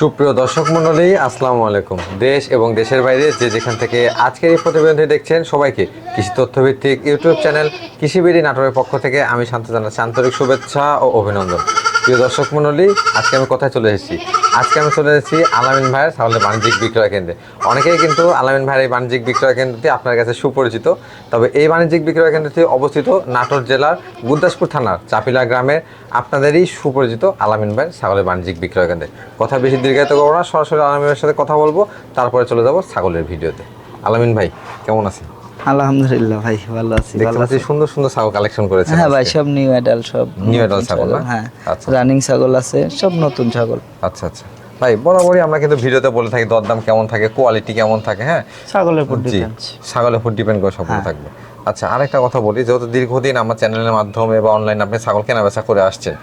সুপ্রিয় দর্শক মণ্ডলী, আসসালামু আলাইকুম। দেশ এবং দেশের বাইরে যে যেখান থেকে আজকের এই প্রতিবেদনটি দেখছেন, সবাইকে কৃষি তথ্যভিত্তিক ইউটিউব চ্যানেল কৃষিবিড়ি নাটকের পক্ষ থেকে আমি শান্ত জানাচ্ছি আন্তরিক শুভেচ্ছা ও অভিনন্দন। প্রিয় দর্শক মণ্ডলী আজকে আমি কোথায় চলে এসেছি? আজকে আমি চলে এসেছি আলামিন ভাইয়ের ছাগলের বাণিজ্যিক বিক্রয় কেন্দ্রে। অনেকেই কিন্তু আলামিন ভাইয়ের এই বাণিজ্যিক বিক্রয় কেন্দ্রটি আপনার কাছে সুপরিচিত। তবে এই বাণিজ্যিক বিক্রয় কেন্দ্রটি অবস্থিত নাটোর জেলার গুরদাসপুর থানার চাপিলা গ্রামের আপনাদেরই সুপরিচিত আলামিন ভাইয়ের ছাগলের বাণিজ্যিক বিক্রয় কেন্দ্রে। কথা বেশি দীর্ঘায়িত করব না, সরাসরি আলামিন আলামিনের সাথে কথা বলব, তারপরে চলে যাব ছাগলের ভিডিওতে। আলামিন ভাই, কেমন আছেন? আলহামদুলিল্লাহ ভাই ভালো আছি ভালো আছি। সুন্দর সুন্দর ছাগল কালেকশন করেছেন হ্যাঁ ভাই সব নিউ অ্যাডাল সব নিউ অ্যাডাল ছাগল হ্যাঁ আচ্ছা। রানিং ছাগল আছে সব নতুন ছাগল। আচ্ছা আচ্ছা। ভাই বরাবরই আমরা কিন্তু ভিডিওতে বলে থাকি দরদাম কেমন থাকে কোয়ালিটি কেমন থাকে হ্যাঁ? ছাগলের উপর ডিপেন্ড ছাগলের উপর ডিপেন্ড করে সব হ্যাঁ। থাকবে। আচ্ছা আরেকটা কথা বলি যেহেতু দীর্ঘদিন আমার চ্যানেলের মাধ্যমে বা অনলাইন আপনি ছাগল কেনা বেচা করে আসছেন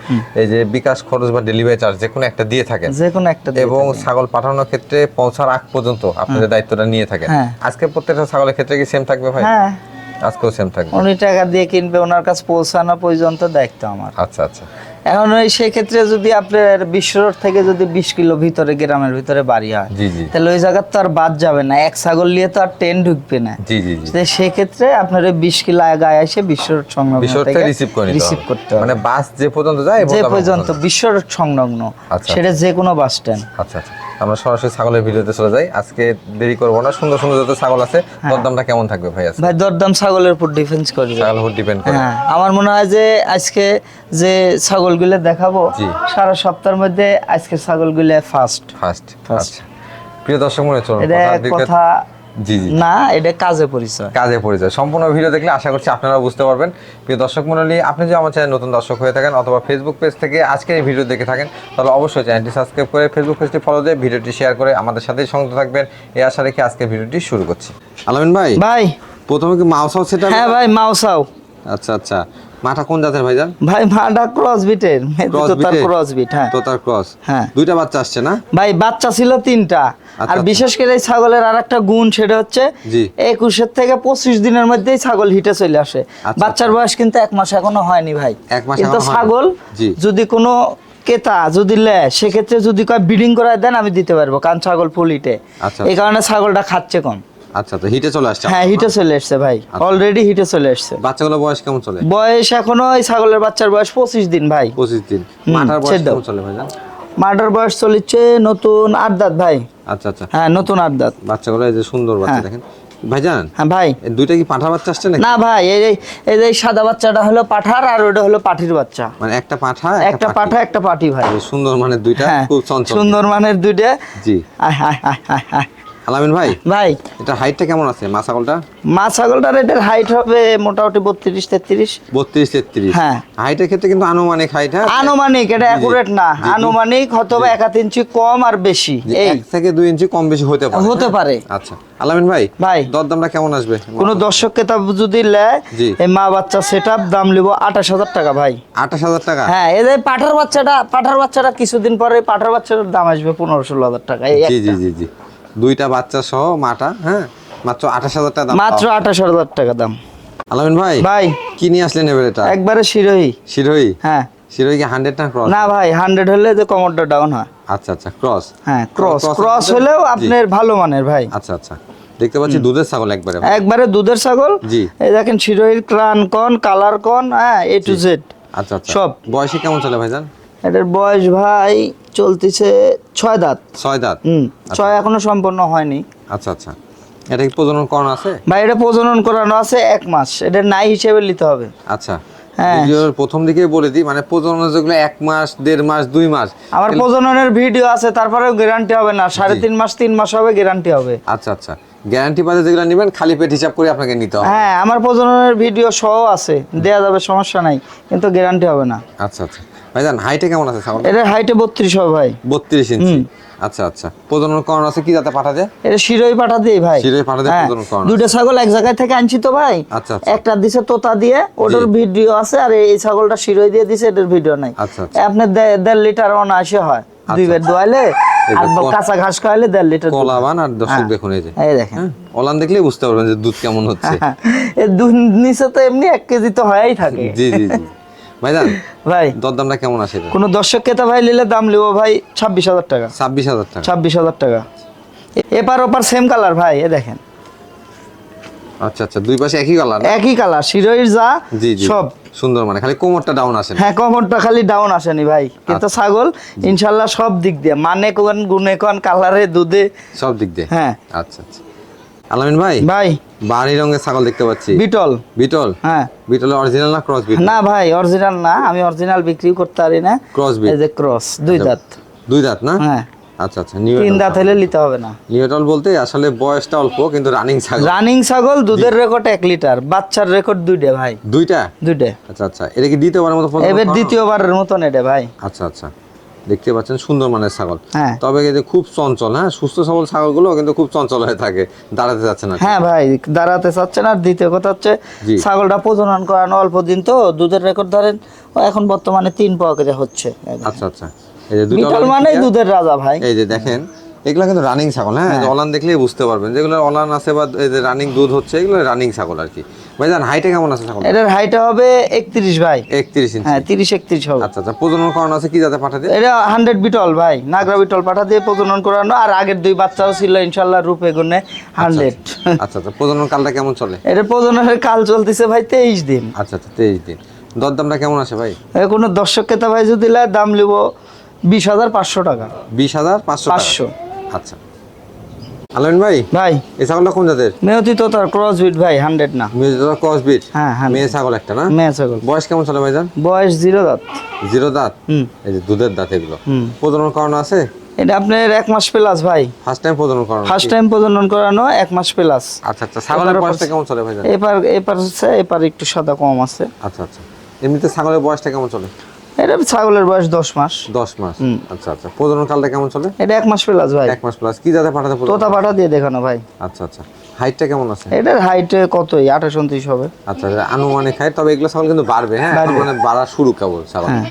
এই যে বিকাশ খরচ বা ডেলিভারি চার্জ যে কোনো একটা দিয়ে থাকেন যে কোনো একটা এবং ছাগল পাঠানোর ক্ষেত্রে পৌঁছার আগ পর্যন্ত আপনাদের দায়িত্বটা নিয়ে থাকেন হ্যাঁ। আজকে প্রত্যেকটা ছাগলের ক্ষেত্রে কি সেম থাকবে ভাই? হ্যাঁ। আজকেও সেম থাকবে। উনি টাকা দিয়ে কিনবে ওনার কাছে পৌঁছানো পর্যন্ত দায়িত্ব আমার। আচ্ছা আচ্ছা। এখন ওই সেক্ষেত্রে যদি আপনার বিশ্ব রোড থেকে যদি বিশ কিলো ভিতরে গ্রামের ভিতরে বাড়ি হয় তাহলে ওই জায়গার তো আর বাদ যাবে না। এক ছাগল নিয়ে তো আর ট্রেন ঢুকবে না। সেক্ষেত্রে আপনার ওই বিশ কিলো গায়ে এসে বিশ্ব রোড সংলগ্ন রিসিভ। করতে হবে। মানে বাস যে পর্যন্ত যায় যে পর্যন্ত বিশ্ব রোড সংলগ্ন আচ্ছা। সেটা যে কোনো বাস স্ট্যান্ড আচ্ছা আচ্ছা। আমরা সরাসরি ছাগলের ভিডিওতে চলে যাই। আজকে দেরি করব না। সুন্দর সুন্দর যত ছাগল আছে হ্যাঁ। দরদামটা কেমন থাকবে ভাই ভাই দরদাম ছাগলের উপর ডিফেন্স করবে। ছাগল উপর ডিপেন্ড করে। হ্যাঁ আমার মনে হয় যে আজকে যে ছাগলগুলো দেখাবো। সারা সপ্তাহের মধ্যে আজকের ছাগলগুলো ফার্স্ট ফার্স্ট. আচ্ছা। প্রিয় দর্শক মনে চলুন কথা। জি জি। না এটা কাজে পরিচয়। কাজে পরিচয়। সম্পূর্ণ ভিডিও দেখলে আশা করছি আপনারা বুঝতে পারবেন। প্রিয় দর্শক মণ্ডলী আপনি যদি আমার চ্যানেল নতুন দর্শক হয়ে থাকেন অথবা ফেসবুক পেজ থেকে আজকে এই ভিডিও দেখে থাকেন তাহলে অবশ্যই চ্যানেলটি সাবস্ক্রাইব করে ফেসবুক পেজটি ফলো দিয়ে ভিডিওটি শেয়ার করে আমাদের সাথেই সংযুক্ত থাকবেন। এই আশা রেখে আজকে ভিডিওটি শুরু করছি। আলামিন ভাই ভাই। প্রথমে কি মাউস হাউস সেটা হ্যাঁ ভাই মাউসাও। আচ্ছা আচ্ছা। মাটা কোন জাতের ভাইজান? ভাই মাটা ক্রস বিটের Cross ক্রস বিট হ্যাঁ তো তার ক্রস হ্যাঁ। দুইটা বাচ্চা আসছে না? ভাই বাচ্চা ছিল তিনটা। আর আচ্ছা। বিশেষ করে এই ছাগলের আর একটা গুণ সেটা হচ্ছে একুশের থেকে পঁচিশ দিনের মধ্যেই ছাগল হিটে চলে আসে। আচ্ছা, বাচ্চার বয়স কিন্তু এক মাস এখনও হয়নি ভাই। এক মাস কিন্তু ছাগল যদি কোনো কেতা যদি লে সেক্ষেত্রে যদি কয় বিডিং করায় দেন আমি দিতে পারব কারণ ছাগল ফুল হিটে আচ্ছা। এই কারণে ছাগলটা খাচ্ছে কম। আচ্ছা তো হিটে চলে আসছে হ্যাঁ হিটে চলে এসছে ভাই। আচ্ছা। অলরেডি হিটে চলে এসছে বাচ্চাগুলো বয়স কেমন চলে? বয়স এখনও এই ছাগলের বাচ্চার বয়স পঁচিশ দিন ভাই। পঁচিশ দিন। মাটার বয়স কেমন চলে ভাইজান? মাটার বয়স চলেছে নতুন আট দাঁত ভাই। আচ্ছা আচ্ছা। হ্যাঁ নতুন আট দাঁত। বাচ্চাগুলো এই যে সুন্দর বাচ্চা হ্যাঁ। দেখেন। ভাইজান হ্যাঁ ভাই। দুইটা কি পাঁঠা বাচ্চা আসছে নাকি? না ভাই এই এই- যে সাদা বাচ্চাটা হলো পাঠার আর ওটা হলো পাঠির বাচ্চা। মানে একটা পাঁঠা একটা পাঠা। একটা পাঠি ভাই। সুন্দর মানে দুইটা হ্যাঁ খুব সুন্দর মানের দুইটা। জি। আয়, আয়, আয়, আয়। আলামিন ভাই? ভাই। এটা হাইটটা কেমন আছে? মা ছাগলটা? মা ছাগলটার এটার হাইট হবে মোটামুটি বত্রিশ তেত্রিশ। বত্রিশ তেত্রিশ। হ্যাঁ। হাইটের ক্ষেত্রে কিন্তু আনুমানিক হাইট হ্যাঁ? আনুমানিক এটা। অ্যাকুরেট না। আনুমানিক হয়তো এক হাত ইঞ্চি কম আর বেশি। এক থেকে দুই ইঞ্চি কম বেশি হতে পারে হতে হ্যাঁ? পারে। আচ্ছা। আলামিন ভাই ভাই। দরদামটা কেমন আসবে? কোনো দর্শক কেতাব যদি। এই মা বাচ্চা সেট দাম লিব আঠাশ হাজার টাকা ভাই। আঠাশ হাজার টাকা? হ্যাঁ এই যে পাঠার বাচ্চাটা পাঠার বাচ্চাটা কিছুদিন পরে পাঠার বাচ্চাটার দাম আসবে পনেরো ষোলো হাজার টাকা জি জি জি জি। দুইটা বাচ্চা সহ মাটা হ্যাঁ? মাত্র আঠাশ হাজার টাকা দাম। মাত্র আঠাশ হাজার টাকা দাম। আলামিন ভাই ভাই। কি নিয়ে আসলেন এবার এটা? একবারে শিরোহী। শিরোই হ্যাঁ। শিরোই কি হান্ড্রেড না ক্রস না ভাই হান্ড্রেড হলে যে কমরটা ডাউন হয়। আচ্ছা আচ্ছা ক্রস হ্যাঁ ক্রস ক্রস হলেও আপনার ভালো মানের ভাই। আচ্ছা আচ্ছা। দেখতে পাচ্ছি দুধের ছাগল একবারে একবারে দুধের ছাগল। জি। এই দেখেন শিরোহির ক্রান কন কালার কন হ্যাঁ এ টু জেড আচ্ছা আচ্ছা। সব। বয়সে কেমন চলে ভাইজান? এটার বয়স ভাই চলতেছে ছয় দাঁত। ছয় দাঁত? হুম ছয় এখনও সম্পূর্ণ হয়নি। আচ্ছা আচ্ছা। এটা কি প্রজনন করণ আছে? ভাই এটা প্রজনন করানো আছে এক মাস। এটা নাই হিসেবে নিতে হবে। আচ্ছা। হ্যাঁ। ভিডিওর প্রথম দিকে বলে দিই মানে প্রজনন যেগুলো এক মাস দেড় মাস দুই মাস আমার প্রজননের ভিডিও আছে তারপরেও গ্যারান্টি হবে না। সাড়ে তিন মাস তিন মাস হবে গ্যারান্টি হবে। আচ্ছা আচ্ছা। গ্যারান্টি বাদে যেগুলো নেবেন খালি পেট হিসাব করে আপনাকে নিতে হবে। হ্যাঁ আমার প্রজননের ভিডিও সহ আছে দেয়া যাবে সমস্যা নাই কিন্তু গ্যারান্টি হবে না। আচ্ছা আচ্ছা। ভাইজান হাইটে কেমন আছে ছাগল এটার হাইটে বত্রিশ হবে ভাই। বত্রিশ ইঞ্চি আচ্ছা আচ্ছা। প্রজনন করানো আছে কি যাতে পাঠা যায় এটা শিরোই পাঠা দিয়ে ভাই। শিরোই পাঠা হ্যাঁ, প্রজনন করানো দুটো ছাগল এক জায়গায় থেকে আনছি তো ভাই। আচ্ছা, আচ্ছা। একটা দিছে তোতা দিয়ে ওটার ভিডিও আছে আর এই ছাগলটা শিরোই দিয়ে দিছে এটার ভিডিও নাই। আচ্ছা, আচ্ছা। আপনার দেড় লিটার অনায়াসে হয়। দুই বের দোয়াইলে আর কাঁচা ঘাস খাওয়াইলে দেড় লিটার। কলাবান আর দর্শক হ্যাঁ। দেখুন এই যে। এই দেখেন। হ্যাঁ। ওলান দেখলেই বুঝতে পারবেন যে দুধ কেমন হচ্ছে। এই দুধ নিচে তো এমনি এক কেজি তো হয়েই থাকে। জি জি জি। ভাইজান ভাই। দরদামটা কেমন আসে কোন দর্শক ক্রেতা ভাই নিলে দাম লিবো ভাই ছাব্বিশ হাজার টাকা। ছাব্বিশ হাজার টাকা। ছাব্বিশ হাজার টাকা। এপার ওপার সেম কালার ভাই এ দেখেন। আচ্ছা আচ্ছা দুই পাশে একই কালার একই কালার শিরোইর যা জি সব। সুন্দর মানে খালি কোমরটা ডাউন আসে হ্যাঁ কমরটা খালি ডাউন আসেনি ভাই। কিন্তু আচ্ছা। ছাগল ইনশাল্লাহ সব দিক দিয়ে মানে কোন গুনে কোন কালারে দুধে। সব দিক দিয়ে? হ্যাঁ। আচ্ছা আচ্ছা। আলামিন ভাই? ভাই। বাড়ি রঙের ছাগল দেখতে পাচ্ছি। বিটল। বিটল? হ্যাঁ। বিটলের অরিজিনাল না ক্রস বিট না ভাই অরিজিনাল না। আমি অরিজিনাল বিক্রি করতে পারি না। Cross breed. এই যে ক্রস দুই দাঁত। দুই দাঁত না? হ্যাঁ। আচ্ছা আচ্ছা নিউ তিন দাঁত হলে নিতে হবে না। নিউটল বলতে আসলে বয়সটা অল্প কিন্তু রানিং ছাগল। রানিং ছাগল দুধের রেকর্ড এক লিটার। বাচ্চার রেকর্ড দুইটা ভাই। দুইটা? দুইটা। আচ্ছা আচ্ছা। এটা কি দ্বিতীয়বারের মতো এবার দ্বিতীয়বারের মতন এটা ভাই। আচ্ছা আচ্ছা। দেখতে পাচ্ছেন সুন্দর মানের ছাগল। হ্যাঁ। তবে কিন্তু খুব চঞ্চল হ্যাঁ? সুস্থ সবল ছাগলগুলো কিন্তু খুব চঞ্চল হয়ে থাকে দাঁড়াতে যাচ্ছে না। হ্যাঁ ভাই দাঁড়াতে চাচ্ছে না। আর দ্বিতীয় কথা হচ্ছে ছাগলটা প্রজনন করানো অল্প দিন তো দুধের রেকর্ড ধরেন এখন বর্তমানে তিন পাওয়া করে হচ্ছে। আচ্ছা আচ্ছা। এই যে বিটল clear। দুধের রাজা ভাই। এই যে দেখেন এগুলো কিন্তু রানিং ছাগল হ্যাঁ? অলান দেখলেই বুঝতে পারবেন যেগুলো অলান আছে বা এই যে রানিং দুধ হচ্ছে এগুলো রানিং ছাগল আর কি। ভাই জান হাইটে কেমন আছে ছাগল এটার হাইট হবে একত্রিশ ভাই। একত্রিশ ইঞ্চি হ্যাঁ তিরিশ একত্রিশ হবে। আচ্ছা আচ্ছা প্রজনন করানো আছে কি যাতে পাঠাতে এটা হান্ড্রেড বিটল ভাই নাগরা বিটল পাঠা দিয়ে প্রজনন করানো আর আগের দুই বাচ্চাও ছিল ইনশাল্লাহ রূপে গুণে হান্ড্রেড আচ্ছা আচ্ছা। প্রজনন কালটা কেমন চলে? এটা প্রজননের কাল চলতেছে ভাই তেইশ দিন। আচ্ছা আচ্ছা তেইশ দিন। দরদামটা কেমন আছে ভাই? কোনো দর্শক ক্রেতা ভাই যদি দাম লিব বিশ হাজার পাঁচশো টাকা। বিশ হাজার পাঁচশো টাকা। পাঁচশো। আচ্ছা। আলমিন ভাই? ভাই। এই ছাগলটা কোন জাতের? মেয়তি তো তার ক্রস বিট ভাই হান্ড্রেড না। ক্রস বিট হ্যাঁ হ্যাঁ মেয়ে ছাগল একটা না? মেয়ে ছাগল। বয়স কেমন চলে ভাইজান? বয়স জিরো দাঁত। জিরো দাঁত? হুম। এই যে দুধের দাঁত এগুলো। প্রজনন করানো আছে? এটা আপনার এক মাস প্লাস ভাই। ফার্স্ট টাইম প্রজনন করানো ফার্স্ট টাইম প্রজনন করানো এক মাস প্লাস আচ্ছা আচ্ছা। ছাগলের বয়সটা কেমন চলে ভাইজান? এপার এপার হচ্ছে এপার একটু সাদা কম আছে। আচ্ছা আচ্ছা। এমনিতে ছাগলের বয়সটা কেমন চলে? এটা ছাগলের বয়স দশ মাস। দশ মাস। আচ্ছা আচ্ছা। প্রজনন কালটা কেমন চলে? এটা এক মাস প্লাস ভাই। এক মাস প্লাস কি যাতে পাঠাতে? তোতা পাঠা দিয়ে দেখানো ভাই। আচ্ছা আচ্ছা। হাইটটা কেমন আছে? এটার হাইট কতই? আঠাশ উনত্রিশ হবে। আচ্ছা আচ্ছা, আনুমানিক হাইট তবে এগুলো ছাগল কিন্তু বাড়বে হ্যাঁ? মানে বাড়া শুরু কেবল ছাগল। হ্যাঁ।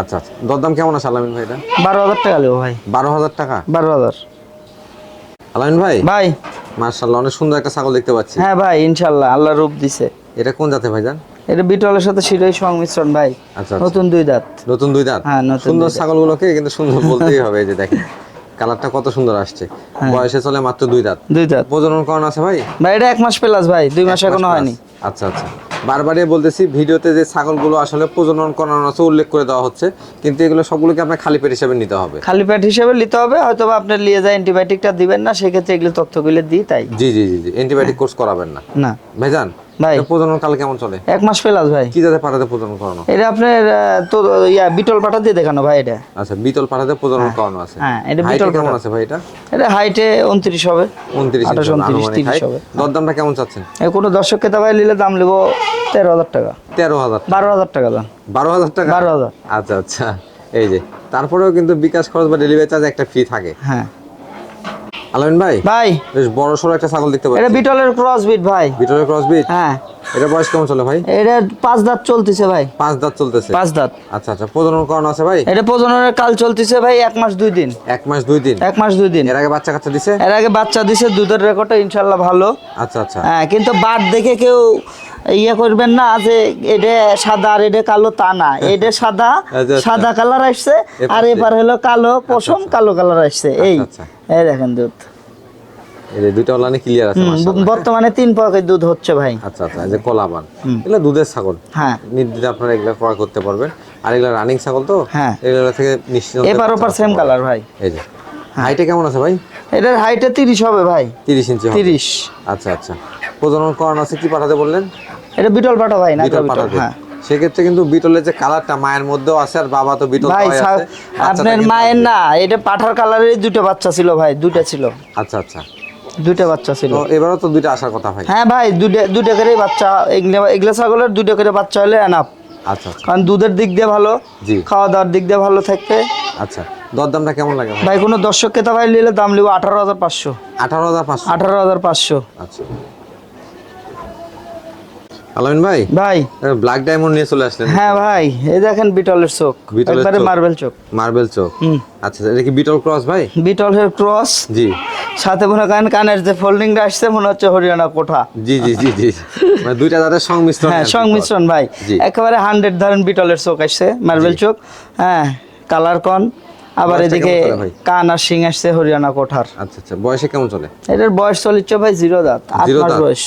আচ্ছা আচ্ছা। দরদাম কেমন আছে আলামিন ভাই এটা? বারো হাজার টাকা নেব ভাই। বারো হাজার টাকা? বারো হাজার। আলামিন ভাই? ভাই। মার্শাল্লাহ অনেক সুন্দর একটা ছাগল দেখতে পাচ্ছি। হ্যাঁ ভাই ইনশাল্লাহ আল্লাহ রূপ দিছে। এটা কোন জাতে ভাইজান? এটা বিটলের সাথে শিরোই সংমিশ্রণ ভাই। আচ্ছা আচ্ছা। নতুন দুই দাঁত। নতুন দুই দাঁত? হ্যাঁ, নতুন সুন্দর। ছাগলগুলোকে কিন্তু সুন্দর বলতেই হবে এই যে দেখেন। কালারটা কত সুন্দর আসছে। হ্যাঁ। বয়সে চলে মাত্র দুই দাঁত। দুই দাঁত। প্রজনন করণ আছে ভাই? ভাই এটা এক মাস প্লাস ভাই। দুই মাস এখনও হয়নি। আচ্ছা আচ্ছা। বারবারই বলতেছি ভিডিওতে যে ছাগলগুলো আসলে প্রজনন করানো আছে উল্লেখ করে দেওয়া হচ্ছে। কিন্তু এগুলো সবগুলোকে আপনার খালি পেট হিসেবে নিতে হবে। খালি পেট হিসেবে নিতে হবে হয়তো আপনি নিয়ে যায় অ্যান্টিবায়োটিকটা দিবেন না সেক্ষেত্রে এগুলো তথ্যগুলো দিই তাই। জি জি জি জি। অ্যান্টিবায়োটিক কোর্স করাবেন না। না। ভাইজান ভাই। প্রজনন কাল কেমন চলে? এক মাস প্লাস ভাই। কি যাতে পাঠাতে প্রজনন করানো? এটা আপনার তো ইয়া বিটল পাঠা দিয়ে দেখানো ভাই এটা। আচ্ছা বিতল পাঠাতে প্রজনন করানো আছে। হ্যাঁ, এটা বিটল কেমন আছে ভাই এটা? এটা হাইটে উনত্রিশ হবে। উনত্রিশ আঠাশ, উনত্রিশ, তিরিশ হবে। দরদামটা কেমন চাচ্ছেন? কোনো দর্শক ভাই নিলে দাম নেব তেরো হাজার টাকা। তেরো হাজার বারো হাজার টাকা দাম। বারো হাজার টাকা? বারো হাজার। আচ্ছা আচ্ছা। এই যে তারপরেও কিন্তু বিকাশ খরচ বা ডেলিভারি চার্জ একটা ফি থাকে। হ্যাঁ। আলামিন ভাই? ভাই। বেশ বড় সড়ো একটা ছাগল দেখতে এটা বিটলের ক্রস বিট ভাই। ভিতরে ক্রস বিট হ্যাঁ। এটা বয়স কেমন চলে ভাই? এটা পাঁচ দাঁত চলতেছে ভাই। পাঁচ দাঁত চলতেছে? পাঁচ দাঁত। আচ্ছা আচ্ছা প্রজনন করানো আছে ভাই? এটা প্রজননের কাল চলতেছে ভাই এক মাস দুই দিন। এক মাস দুই দিন? এক মাস দুই দিন। এর আগে বাচ্চা কাচ্চা দিছে? এর আগে বাচ্চা দিছে দুধের রেকর্ডটা ইনশাল্লাহ ভালো। আচ্ছা আচ্ছা। হ্যাঁ কিন্তু বাদ দেখে কেউ ইয়ে করবেন না যে এটা সাদা আর এটা কালো তা না। এটা সাদা আচ্ছা। সাদা কালার আসছে আর এবার হলো কালো পশম কালো কালার আসছে। এই আচ্ছা। এই দেখেন দুধ। এই অনলাইনে ক্লিয়ার আছে বর্তমানে তিন পকেট দুধ হচ্ছে ভাই। আচ্ছা আচ্ছা যে কলাবান। এগুলো দুধের ছাগল। হ্যাঁ। নির্দিতে আপনারা এগুলো ক্রয় করতে পারবেন। আর এগুলো রানিং ছাগল তো? হ্যাঁ। এগুলো থেকে নিশ্চিন্ত এপার ওপার সেম কালার ভাই। এই যে। হাইটে কেমন আছে ভাই? এটার হাইটে তিরিশ হবে ভাই। তিরিশ ইঞ্চি হবে। তিরিশ। আচ্ছা আচ্ছা। প্রজনন করানো আছে কি পাঠাতে বললেন? এটা বিটল পাঠা ভাই না বিটল পাঠাতে হ্যাঁ। সেক্ষেত্রে কিন্তু বিটলের যে কালারটা মায়ের মধ্যেও আছে আর বাবা তো বিটল ভাই আপনার মায়ের না এটা পাঠার কালারের দুটো বাচ্চা ছিল ভাই দুটো ছিল। আচ্ছা আচ্ছা। দুটো বাচ্চা ছিল। এবারও তো দুইটা আসার কথা ভাই? হ্যাঁ ভাই দুটো দুটো করে বাচ্চা এগুলো ছাগলের দুটো করে বাচ্চা হলে এনাফ আচ্ছা আচ্ছা। কারণ দুধের দিক দিয়ে ভালো জি। খাওয়া দাওয়ার দিক দিয়ে ভালো থাকবে। আচ্ছা দরদামটা কেমন লাগে ভাই? ভাই কোনো দর্শক কেতা ভাই নিলে দাম নিব আঠারো হাজার পাঁচশো। আঠারো হাজার পাঁচশো। আঠারো হাজার পাঁচশো। আচ্ছা। আলামিন ভাই? ভাই। ব্ল্যাক ডায়মন্ড নিয়ে চলে আসলেন হ্যাঁ ভাই এই দেখেন বিটলের চোখ। একবারে মার্বেল চোখ। মার্বেল চোখ। আচ্ছা এটা কি বিটল ক্রস ভাই? বিটলের ক্রস জি। সাথে মনে করেন কানের যে ফোল্ডিংটা আসছে মনে হচ্ছে হরিয়ানা কোঠা। জি জি জি জি। মানে দুইটা দাঁতের সংমিশ্রণ হ্যাঁ সংমিশ্রণ ভাই। একেবারে হান্ড্রেড ধরেন বিটলের চোখ আসছে মার্বেল চোখ। হ্যাঁ কালার কন আবার এদিকে? কান আর শিং আসছে হরিয়ানা কোঠার। আচ্ছা আচ্ছা। বয়সে কেমন চলে? এটার বয়স চলিচ্ছে ভাই জিরো দাঁত আট মাস দাঁত? বয়স।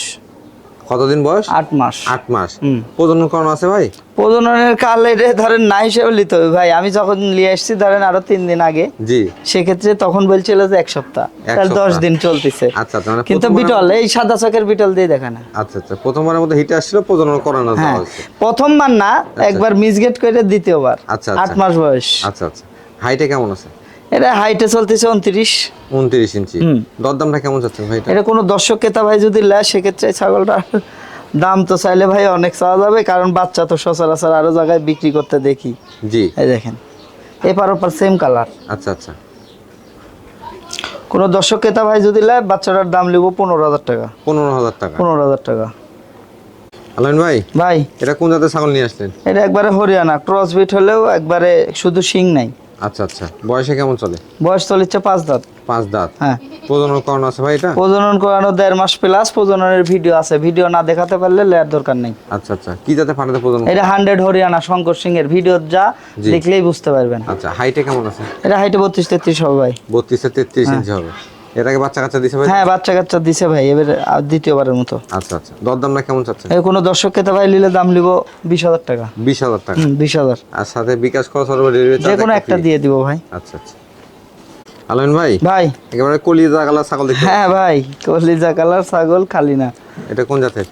কতদিন বয়স? আট মাস। আট মাস। প্রজনন করানো আছে ভাই? প্রজননের কাল এটা ধরেন না হিসেবে নিতে হবে ভাই। আমি যখন নিয়ে এসেছি ধরেন আরও তিন দিন আগে জি। সেক্ষেত্রে তখন বলছিল যে এক সপ্তাহ। তাহলে দশ দিন চলতেছে। আচ্ছা আচ্ছা মানে কিন্তু বিটল এই সাদা চকের বিটল দিয়ে দেখে না। আচ্ছা আচ্ছা প্রথমবারের মধ্যে হিটে আসছিল প্রজনন করানো হ্যাঁ। প্রথমবার না একবার মিসগেট করে দ্বিতীয়বার। আচ্ছা, আট আচ্ছা। মাস বয়স। আচ্ছা আচ্ছা। হাইটে কেমন আছে? এটা হাইটে চলতেছে উনত্রিশ। উনত্রিশ ইঞ্চি। হুম। দরদামটা কেমন চাচ্ছেন ভাই এটা? কোনো দর্শক ক্রেতা ভাই যদি নেয় সেক্ষেত্রে এই ছাগলটার দাম তো চাইলে ভাই অনেক চাওয়া যাবে কারণ বাচ্চা তো সচরাচর আরও জায়গায় বিক্রি করতে দেখি। জি। এই দেখেন এপার ওপার সেম কালার আচ্ছা আচ্ছা। কোনো দর্শক ক্রেতা ভাই যদি নেয় বাচ্চাটার দাম নেব পনেরো হাজার টাকা। পনেরো হাজার টাকা। পনেরো হাজার টাকা। আলামিন ভাই? ভাই। এটা কোন জাতের ছাগল নিয়ে আসলেন? এটা একবারে হরিয়ানা ক্রস বিট হলেও একবারে শুধু শিং নাই। আচ্ছা আচ্ছা। বয়সে কেমন চলে? বয়স চলিচ্ছে পাঁচ দাঁত। পাঁচ দাঁত? হ্যাঁ। প্রজনন করানো আছে ভাই এটা? প্রজনন করানো দেড় মাস প্লাস প্রজননের ভিডিও আছে। ভিডিও না দেখাতে পারলে লেয়ার দরকার নেই। আচ্ছা আচ্ছা। কি জাতে ফাটাতে প্রজনন এটা হান্ড্রেড হরিয়ানা শঙ্কর সিং এর ভিডিও যা দেখলেই বুঝতে পারবেন। আচ্ছা হাইটে কেমন আছে? এটা হাইটে বত্রিশ তেত্রিশ হবে ভাই। বত্রিশে তেত্রিশ ইঞ্চি হবে। এটাকে বাচ্চা কাচ্চা দিছে ভাই? হ্যাঁ বাচ্চা কাচ্চা দিছে ভাই এবার দ্বিতীয়বারের মতো। আচ্ছা আচ্ছা। দরদামটা কেমন চাচ্ছেন? এই কোনো ভাই নিলে দাম নিব বিশ হাজার টাকা। বিশ হাজার টাকা। বিশ হাজার। আর সাথে বিকাশ খরচ হবে যে কোনো একটা দিয়ে দিব ভাই। আচ্ছা আচ্ছা। আলামিন ভাই ভাই। একেবারে কলিজা কালার ছাগল দেখতে হ্যাঁ ভাই কলিজা কালার ছাগল খালি না। এটা কোন জাতের?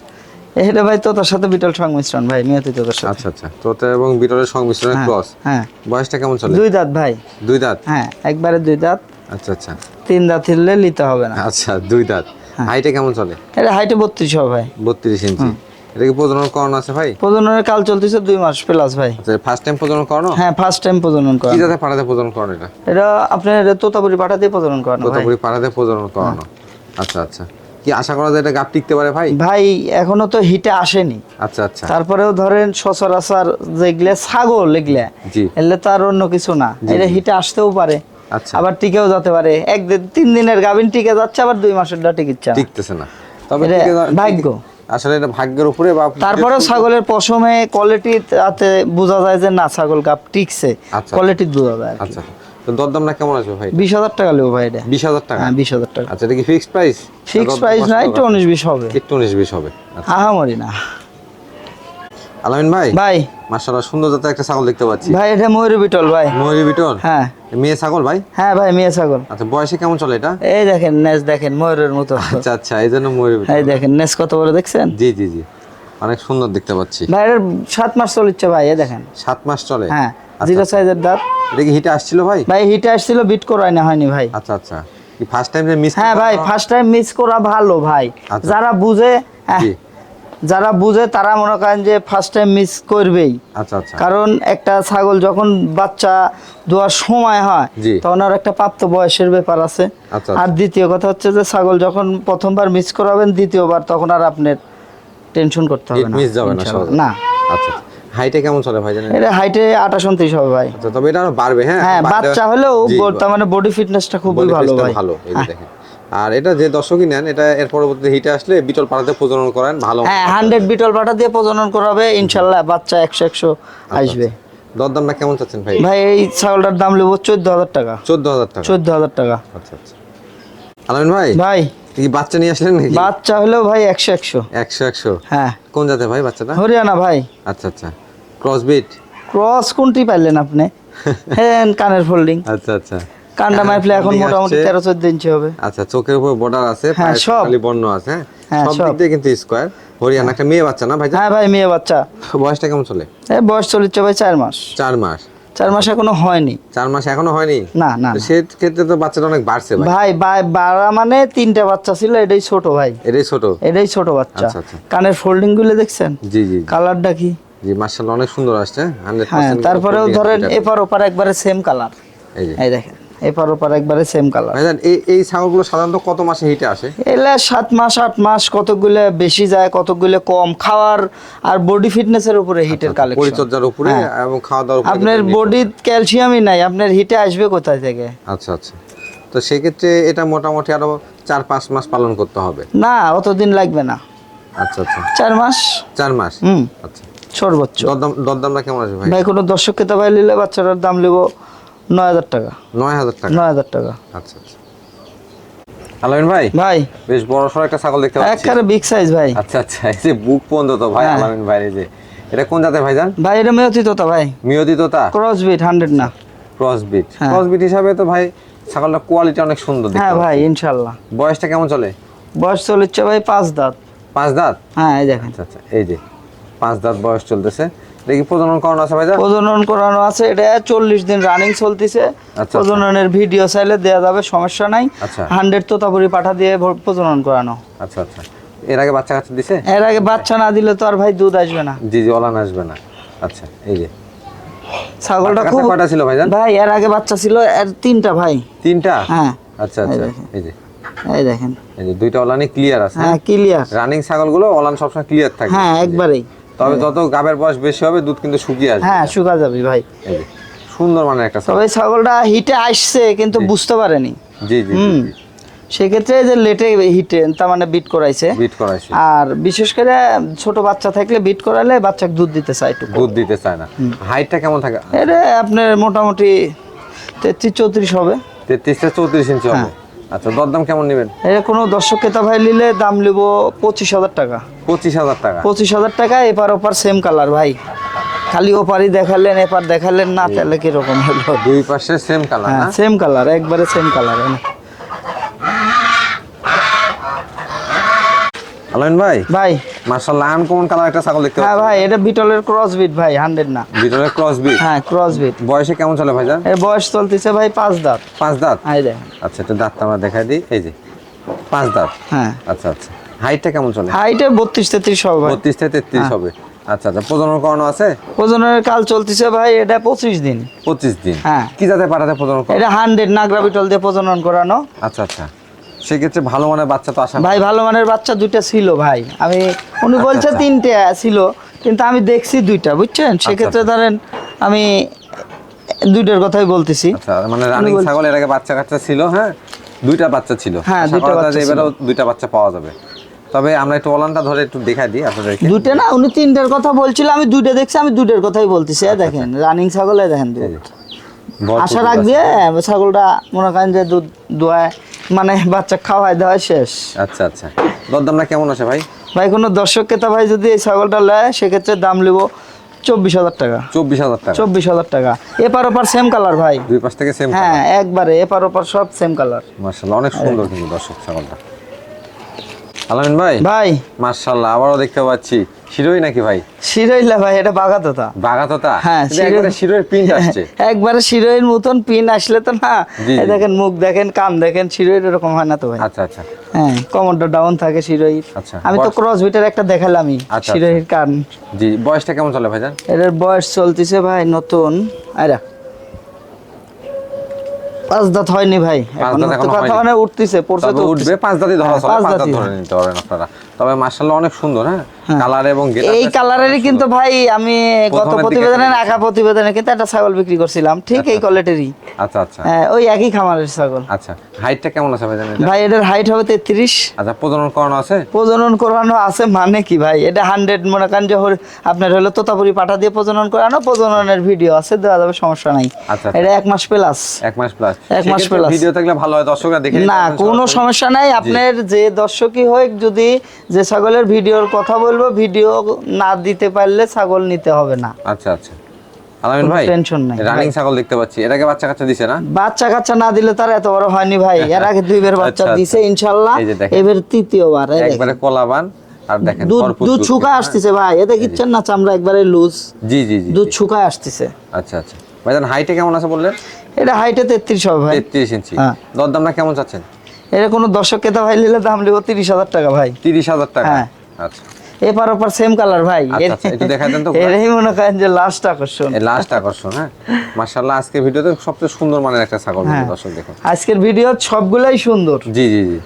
এটা ভাই তোতার সাথে বিটল সংমিশ্রণ ভাই নিয়তি তোতার সাথে। আচ্ছা আচ্ছা। তোতে এবং বিটলের সংমিশ্রণের হ্যাঁ, ক্রস হ্যাঁ। বয়সটা কেমন চলে? দুই দাঁত ভাই। দুই দাঁত? হ্যাঁ একবারে দুই দাঁত। আচ্ছা আচ্ছা। তিন দাঁত হিললে নিতে হবে না। আচ্ছা দুই দাঁত। হ্যাঁ। হাইটে কেমন চলে? এটা হাইটে বত্রিশ হবে ভাই। বত্রিশ ইঞ্চি। এটা কি প্রজনন করানো আছে ভাই? প্রজননের কাল চলতেছে দুই মাস প্লাস ভাই। আচ্ছা ফার্স্ট টাইম প্রজনন করানো হ্যাঁ ফার্স্ট টাইম প্রজনন করা কি জাতে পাড়াতে প্রজনন করানো এটা? এটা আপনার তোতাপুরি দিয়ে প্রজনন করানো ভাই। তোতাপুরি পাড়াতে প্রজনন করানো আচ্ছা আচ্ছা। কি আশা করা যায় এটা গাপ টিকতে পারে ভাই? ভাই এখনও তো হিটে আসেনি। আচ্ছা আচ্ছা। তারপরেও ধরেন সচরাচর যেগুলা ছাগল এগুলা জি। এলে তার অন্য কিছু না। এটা হিটে আসতেও পারে। আচ্ছা আবার টিকেও যেতে পারে। এক তিন দিনের গাভিন টিকে যাচ্ছে আবার দুই মাসের ডা টিকিচ্ছে টিকতেছে না। তবে ভাগ্য। আসলে এটা ভাগ্যের উপরে বা তারপরেও ছাগলের পশমে কোয়ালিটি তাতে বোঝা যায় যে না ছাগল গাপ টিকছে। আচ্ছা। কোয়ালিটি বোঝা যায়। আচ্ছা। তো দরদামটা কেমন আসবে ভাই? বিশ হাজার টাকা নেব ভাই এটা। বিশ হাজার টাকা? হ্যাঁ বিশ হাজার টাকা। আচ্ছা এটা কি ফিক্সড প্রাইস ফিক্স প্রাইস না একটু উনিশ বিশ হবে। একটু উনিশ বিশ হবে। আচ্ছা। আহামরি না। আলামিন ভাই? ভাই। মাশাআল্লাহ সুন্দর জাতের একটা ছাগল দেখতে পাচ্ছি। ভাই এটা ময়ূর বিটল ভাই। ময়ূরী বিটল? হ্যাঁ। মেয়ে ছাগল ভাই? হ্যাঁ ভাই মেয়ে ছাগল। আচ্ছা বয়সে কেমন চলে এটা? এই দেখেন নেস দেখেন ময়ূরের মতো। আচ্ছা আচ্ছা এই জন্য ময়ূরী বিটল। এই দেখেন নেস কত বড় দেখছেন? জি জি জি। অনেক সুন্দর দেখতে পাচ্ছি। ভাই এর সাত মাস চলিচ্ছে ভাই এই দেখেন। সাত মাস চলে? হ্যাঁ আচ্ছা, জিরো সাইজের দাঁত। এটা কি হিটে আসছিল ভাই? ভাই হিটে আসছিল বিট করাই না হয়নি ভাই। আচ্ছা আচ্ছা। কি ফার্স্ট টাইম যে মিস হ্যাঁ ভাই ফার্স্ট টাইম মিস করা ভালো ভাই। আচ্ছা। যারা বুঝে হ্যাঁ, জি যারা বুঝে তারা মনে করেন যে ফার্স্ট টাইম মিস করবেই। আচ্ছা আচ্ছা। কারণ একটা ছাগল যখন বাচ্চা দেওয়ার সময় হয় তখন আর একটা প্রাপ্ত বয়সের ব্যাপার আছে। আচ্ছা, আর দ্বিতীয় কথা হচ্ছে যে ছাগল যখন প্রথমবার মিস করাবেন দ্বিতীয়বার তখন আর আপনার টেনশন করতে হবে না। মিস যাবে না না। আচ্ছা হাইটে কেমন চলে ভাই জানেন? এটা হাইটে আঠাশ উনত্রিশ হবে ভাই। আচ্ছা তবে এটা আরও বাড়বে হ্যাঁ? হ্যাঁ বাচ্চা হলেও জি, ব- তার মানে বডি ফিটনেসটা খুবই ভালো ভাই। ভালো এই দেখেন। আর এটা যে দর্শকই নেন এটা এর পরবর্তীতে হিটে আসলে বিটল পাড়াতে প্রজনন করেন ভালো হ্যাঁ হান্ড্রেড বিটল পাটা দিয়ে প্রজনন করাবে ইনশাল্লাহ বাচ্চা একশো একশো আচ্ছা, আসবে। দরদামটা কেমন চাচ্ছেন ভাই? ভাই এই ছাগলটার দাম নেব চোদ্দ হাজার টাকা। চোদ্দ হাজার টাকা? চোদ্দ হাজার টাকা। আচ্ছা আচ্ছা। আলামিন ভাই? ভাই। কি বাচ্চা নিয়ে আসলেন নাকি? বাচ্চা হলেও ভাই একশো একশো। একশো একশো? হ্যাঁ। কোন জাতের ভাই বাচ্চাটা? হরিয়ানা ভাই। আচ্ছা আচ্ছা। ক্রস বিট ক্রস কোনটি পাইলেন আপনি? হ্যাঁ কানের ফোল্ডিং। আচ্ছা আচ্ছা। কানটা মাইফলে এখন মোটামুটি আসছে। তেরো চোদ্দ ইঞ্চি হবে। আচ্ছা চোখের উপর বর্ডার আছে হ্যাঁ। খালি বর্ণ আছে হ্যাঁ? হ্যাঁ, সব। দিক দিয়ে কিন্তু স্কোয়ার হরিয়ানা একটা মেয়ে বাচ্চা না ভাই হ্যাঁ ভাই মেয়ে বাচ্চা। বয়সটা কেমন চলে? এই বয়স চলিচ্ছে ভাই চার মাস। চার মাস। চার মাস এখনও হয়নি। চার মাস এখনও হয়নি? না না সে ক্ষেত্রে তো বাচ্চাটা অনেক বাড়ছে ভাই। ভাই বাড়া মানে তিনটা বাচ্চা ছিল এটাই ছোট ভাই। এটাই ছোট? এটাই ছোট বাচ্চা। আচ্ছা, আচ্ছা। কানের ফোল্ডিংগুলো দেখছেন? জি জি। কালারটা কি? জি মার্শাল্লাহ অনেক সুন্দর আসছে হ্যাঁ তারপরেও ধরেন এপার ওপার একবারে সেম কালার এই দেখেন। এপার ওপার একবারে সেম কালার ভাইজান এই এই ছাগলগুলো সাধারণত কত মাসে হিটে আসে? এলে সাত মাস আট মাস কতগুলো বেশি যায় কতগুলো কম। খাওয়ার আর বডি ফিটনেসের উপরে হিটের কালেকশন পরিচর্যার উপরে হ্যাঁ। এবং খাওয়া দাওয়ার উপরে আপনার বডি ক্যালসিয়ামই নাই আপনার হিটে আসবে কোথায় থেকে? আচ্ছা আচ্ছা। তো সেক্ষেত্রে এটা মোটামুটি আরও চার পাঁচ মাস পালন করতে হবে? না অতদিন লাগবে না। আচ্ছা আচ্ছা। চার মাস? চার মাস? হুম। আচ্ছা। সর্বোচ্চ। দরদাম দরদামটা কেমন আছে ভাই? ভাই কোনো দর্শক খেতে ভাই নিলে বাচ্চাটার দাম নেব। নয় হাজার টাকা। নয় হাজার টাকা? নয় হাজার টাকা। আচ্ছা আচ্ছা। আলামিন ভাই ভাই। বেশ বড় সড়ো একটা ছাগল দেখতে পাচ্ছি। একবারে বিগ সাইজ ভাই। আচ্ছা আচ্ছা এই যে বুক পর্যন্ত তো ভাই হ্যাঁ। আলামিন ভাই এই যে এটা কোন জাতের ভাইজান ভাই এটা মেয়তি তোতা ভাই। মিয়দি তোতা? ক্রস বিট হান্ড্রেড না। ক্রস বিট হ্যাঁ। ক্রস বিট হিসাবে তো ভাই ছাগলটার কোয়ালিটি অনেক সুন্দর দেখতে হ্যাঁ ভাই ইনশাল্লাহ বয়সটা কেমন চলে? বয়স চলেছে ভাই পাঁচ দাঁত। পাঁচ দাঁত? হ্যাঁ এই দেখেন। আচ্ছা আচ্ছা এই যে পাঁচ দাঁত বয়স চলতেছে। দেখি প্রজনন করানো আছে ভাইজান? প্রজনন করানো আছে এটা চল্লিশ দিন রানিং চলতেছে। আচ্ছা। প্রজননের ভিডিও চাইলে দেওয়া যাবে সমস্যা নাই। আচ্ছা। হান্ড্রেড তোতাপুরি পাঠা দিয়ে প্রজনন করানো। আচ্ছা আচ্ছা। এর আগে বাচ্চা কাচ্চা দিছে? এর আগে বাচ্চা না দিলে তো আর ভাই দুধ আসবে না। জি জি অলান আসবে না। আচ্ছা এই যে। ছাগলটা খুব কয়টা ছিল ভাইজান? ভাই এর আগে বাচ্চা ছিল এর তিনটা ভাই। তিনটা? হ্যাঁ। আচ্ছা আচ্ছা। এই যে। এই দেখেন। এই যে দুইটা অলানি ক্লিয়ার আছে হ্যাঁ ক্লিয়ার রানিং ছাগলগুলো অলান সবসময় ক্লিয়ার থাকে। হ্যাঁ একবারেই। তবে যত গাবের বয়স বেশি হবে দুধ কিন্তু শুকিয়ে আসবে। হ্যাঁ শুকা যাবে ভাই। সুন্দর মানে একটা তবে ছাগলটা হিটে আসছে কিন্তু বুঝতে পারেনি। জি জি হুম। সেক্ষেত্রে যে লেটে হিটে তার মানে বিট করাইছে। বিট করাইছে। আর বিশেষ করে ছোট বাচ্চা থাকলে বিট করালে বাচ্চাকে দুধ দিতে চায় একটু। দুধ দিতে চায় না। হাইটটা কেমন থাকে? এটা আপনার মোটামুটি তেত্রিশ চৌত্রিশ হবে। তেত্রিশ থেকে চৌত্রিশ ইঞ্চি হবে। হ্যাঁ। আচ্ছা দরদাম কেমন নেবেন? এটা কোনো দর্শক ক্রেতা ভাই নিলে দাম নেব পঁচিশ হাজার টাকা। পঁচিশ হাজার টাকা। পঁচিশ হাজার টাকা এপার ওপার সেম কালার ভাই। খালি ওপারই দেখালেন এপার দেখালেন না তাহলে কীরকম হলো? দুই পাশে সেম কালার সেম কালার একবারে সেম কালার আলামিন ভাই? ভাই। মার্শাল্লাহ আনকমন কালার একটা ছাগল দেখতে হ্যাঁ ভাই এটা বিটলের ক্রস বিট ভাই হান্ড্রেড না। ভিতরে ক্রস বিট হ্যাঁ ক্রস বিট বয়সে কেমন চলে ভাইজান? এর বয়স চলতেছে ভাই পাঁচ দাঁত। পাঁচ দাঁত? হাই দেখেন। আচ্ছা একটু দাঁতটা আমরা দেখাই দিই এই যে পাঁচ দাঁত। হ্যাঁ। আচ্ছা আচ্ছা। হাইটটা কেমন চলে? হাইটে বত্রিশ তেত্রিশ হবে ভাই। বত্রিশ থেকে তেত্রিশ হ্যাঁ। হবে। আচ্ছা আচ্ছা প্রজনন করানো আছে? ওজনের কাল চলতেছে ভাই এটা পঁচিশ দিন। পঁচিশ দিন। হ্যাঁ। কি জাতে পাঠাতে প্রজনন করা? এটা হান্ড্রেড নাগরা বিটল দিয়ে প্রজনন করানো। আচ্ছা আচ্ছা। সেক্ষেত্রে ভালো মানের বাচ্চা তো আসা ভাই ভালো মানের বাচ্চা দুইটা ছিল ভাই। আমি উনি বলছে আচ্ছা। তিনটে ছিল কিন্তু আমি দেখছি দুইটা বুঝছেন? সেক্ষেত্রে ধরেন আমি দুইটার কথাই বলতেছি। আচ্ছা মানে রানিং ছাগল এর আগে বাচ্চা কাচ্চা ছিল হ্যাঁ? দুইটা বাচ্চা ছিল। হ্যাঁ, দুইটা বাচ্চা এবারেও দুইটা বাচ্চা পাওয়া যাবে। তবে আমরা একটু ওলানটা ধরে একটু দেখাই দিই আপনাদেরকে। দুইটা না উনি তিনটার কথা বলছিল আমি দুইটা দেখছি আমি দুইটার কথাই বলতেছি দেখেন রানিং ছাগলে দেখেন দুধ। আশা রাখবি হ্যাঁ, ছাগলটা মনে করেন যে দুধ দোয়ায় মানে বাচ্চা খাওয়ায় দেওয়া শেষ। আচ্ছা আচ্ছা। দরদামটা কেমন আছে ভাই? ভাই কোনো দর্শক ক্রেতা ভাই যদি এই ছাগলটা নেয় সেক্ষেত্রে দাম নেব চব্বিশ হাজার টাকা। চব্বিশ হাজার টাকা। চব্বিশ হাজার টাকা। এপার ওপার সেম কালার ভাই। দুই পাশ থেকে সেম হ্যাঁ একবারে এপার ওপার সব সেম কালার মার্শাল্লাহ অনেক সুন্দর কিন্তু দর্শক ছাগলটা। আলামিন ভাই? ভাই। মার্শাল্লাহ আবারও দেখতে পাচ্ছি। শিরোই নাকি ভাই? শিরোইলা ভাই এটা বাগাতোতা বাগাতোতা হ্যাঁ, কিন্তু একবারে শিরোই- প্রিন্ট আসছে। একবারে শিরোইয়ের মতন পিন আসলে তো না। এই দেখেন মুখ দেখেন কান দেখেন শিরোইয়ের এরকম হয় না তো ভাই। আচ্ছা আচ্ছা। হ্যাঁ কমরটা ডাউন থাকে শিরোইর আচ্ছা, আমি তো ক্রস বিটের একটা দেখালামই আচ্ছা, শিরোইর কান। জি বয়সটা কেমন চলে ভাইজান? এটার বয়স চলতেছে ভাই নতুন আয়রা। পাঁচ দাঁত হয়নি ভাই এখন তো কথা মানে উঠতেছে পড়ছে তো উঠবে পাঁচ দাঁতই ধরা হ্যাঁ, চলে পাঁচ দাঁত ধরে নিতে পারেন আপনারা। তবে মার্শাল্লাহ অনেক সুন্দর হ্যাঁ? কালার এবং গেট এই কালারেরই কিন্তু ভাই আমি গত প্রতিবেদনে আঁকা প্রতিবেদনে কিন্তু একটা ছাগল বিক্রি করছিলাম। ঠিক এই কোয়ালিটিরই। আচ্ছা আচ্ছা। হ্যাঁ, ওই একই খামারের ছাগল। আচ্ছা হাইটটা কেমন আছে ভাইজান এটা ভাই এটার হাইট হবে তেত্রিশ। আচ্ছা প্রজনন করানো আছে? প্রজনন করানো আছে মানে কি ভাই? এটা হান্ড্রেড মনে করেন যে আপনার হলো তোতাপুরি পাঠা দিয়ে প্রজনন করানো প্রজননের ভিডিও আছে দেওয়া যাবে সমস্যা নাই। আচ্ছা। এটা এক মাস প্লাস এক মাস প্লাস এক মাস plus। ভিডিও থাকলে ভালো হয় দর্শকরা দেখে না কোনো সমস্যা নাই। আপনার যে দর্শকই হোক যদি যে ছাগলের ভিডিওর কথা বলব ভিডিও না দিতে পারলে ছাগল নিতে হবে না। আচ্ছা আচ্ছা। আলামিন ভাই tension নাই, রানিং ছাগল দেখতে পাচ্ছি। আগে বাচ্চা কাচ্চা দিছে না? বাচ্চা কাচ্চা না দিলে তার এত বড় হয়নি ভাই। এর আগে দুইবার বাচ্চা আচ্ছা, দিছে দেখেন। এবার তৃতীয়বার একবারে কলাবান আর দেখেন দুধ শুকা আসতেছে ভাই। এ দেখিচ্ছেন না চামড়া একবারে লুজ? জি জি জি দুধ জি। শুকায় আসতেছে। আচ্ছা আচ্ছা। ভাইজান হাইটে কেমন আছে বললেন? এটা হাইটে তেত্রিশ হবে ভাই। তেত্রিশ ইঞ্চি। হ্যাঁ। দরদামটা কেমন চাচ্ছেন? এটা কোনো দর্শক ক্রেতা ভাই নিলে দাম নেব তিরিশ হাজার টাকা ভাই। তিরিশ হাজার টাকা? হ্যাঁ। আচ্ছা। এপার ওপার সেম কালার ভাই। আচ্ছা, আচ্ছা, একটু দেখাই দেন তো। এরই মনে করেন যে লাস্ট আকর্ষণ। এই লাস্ট আকর্ষণ হ্যাঁ? মাশাআল্লাহ আজকে ভিডিওতে সবচেয়ে সুন্দর মানের একটা ছাগল হ্যাঁ। দর্শক দেখুন। আজকের ভিডিও সবগুলাই সুন্দর। জি জি জি।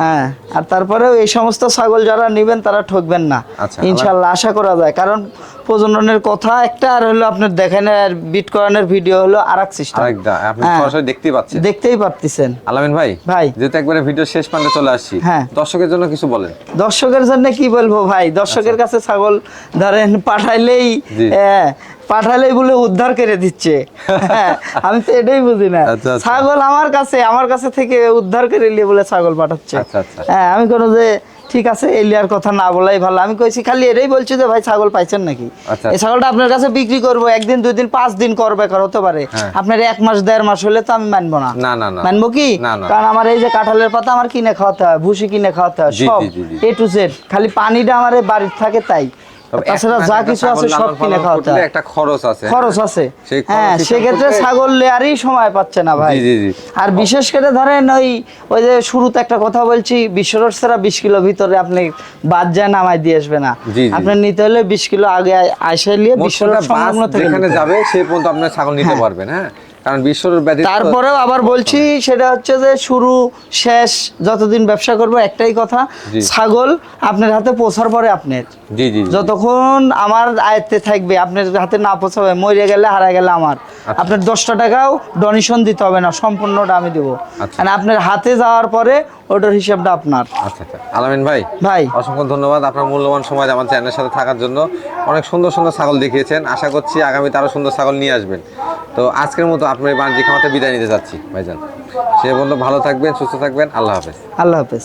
হ্যাঁ আর তারপরেও এই সমস্ত ছাগল যারা নেবেন তারা ঠকবেন না। আচ্ছা, ইনশাল্লাহ আশা করা যায়। কারণ প্রজননের কথা একটা আর হলো আপনার দেখেন আর বিট করানোর ভিডিও হলো আর এক সিস্টেম আরেকটা আপনি হ্যাঁ। সরাসরি দেখতেই পাচ্ছেন দেখতেই পারতেছেন আলামিন ভাই ভাই। যেহেতু একবারে ভিডিও শেষ প্রান্তে চলে আসছি হ্যাঁ। দর্শকের জন্য কিছু বলেন দর্শকের জন্য কি বলব ভাই দর্শকের কাছে ছাগল ধরেন পাঠাইলেই আচ্ছা। হ্যাঁ, পাঠাইলেই বলে উদ্ধার করে দিচ্ছে হ্যাঁ, আমি তো এটাই বুঝি না আচ্ছা, আচ্ছা। ছাগল আমার কাছে আমার কাছে থেকে উদ্ধার করে নিয়ে বলে ছাগল পাঠাচ্ছে আচ্ছা, আচ্ছা। হ্যাঁ আমি কোনো যে ঠিক আছে এলিয়ার কথা না বলাই ভালো। আমি কইছি খালি এটাই বলছি যে ভাই ছাগল পাইছেন নাকি? আচ্ছা। এই ছাগলটা আপনার কাছে বিক্রি করব একদিন দুই দিন পাঁচ দিন করবে বেকার হতে পারে। হ্যাঁ। আপনার এক মাস দেড় মাস হলে তো আমি মানবো না। না না না। মানবো কি। কারণ আমার এই যে কাঁঠালের পাতা আমার কিনে খাওয়াতে হয় ভুসি কিনে খাওয়াতে হয় সব। এ টু জেড খালি পানিটা আমার বাড়ির থাকে তাই। তাছাড়া যা কিছু আছে সব কিনে খাওয়াতে একটা খরচ আছে। খরচ আছে। হ্যাঁ সেক্ষেত্রে ছাগল লেয়ারই সময় পাচ্ছে না ভাই। আর বিশেষ করে ধরেন ওই ওই যে শুরুতে একটা কথা বলছি বিশ্ব রোড ছাড়া বিশ কিলো ভিতরে আপনি বাদ যায় নামাই দিয়ে আসবে না। জি, জি। আপনি নিতে হলে বিশ কিলো আগে আইসে নিয়ে বিশ্ব রোড সংলগ্ন থেকে যাবে সেই পর্যন্ত আপনার ছাগল নিতে হ্যাঁ। পারবেন হ্যাঁ? কারণ বিশ্বর ব্যাধি তারপরেও আবার বলছি সেটা হচ্ছে যে শুরু শেষ যতদিন ব্যবসা করব একটাই কথা ছাগল আপনার হাতে পৌঁছার পরে আপনার। জি জি। যতক্ষণ আমার আয়ত্তে থাকবে আপনার হাতে না পৌঁছাবে মরে গেলে হারা গেলে আমার। আপনার দশটা টাকাও ডোনেশন দিতে হবে না সম্পূর্ণটা আমি দেবো। আচ্ছা। মানে আপনার হাতে যাওয়ার পরে ওটার হিসাবটা আপনার। আচ্ছা আচ্ছা। আলামিন ভাই ভাই। অসংখ্য ধন্যবাদ আপনার মূল্যবান সময় আমার চ্যানেলের সাথে থাকার জন্য। অনেক সুন্দর সুন্দর ছাগল দেখিয়েছেন। আশা করছি আগামীতে আরও সুন্দর ছাগল নিয়ে আসবেন। তো আজকের মতো আপনার বাণিজ্যিক খামাতে বিদায় নিতে চাচ্ছি ভাইজান। সে বলল ভালো থাকবেন, সুস্থ থাকবেন, আল্লাহ হাফেজ। আল্লাহ হাফেজ।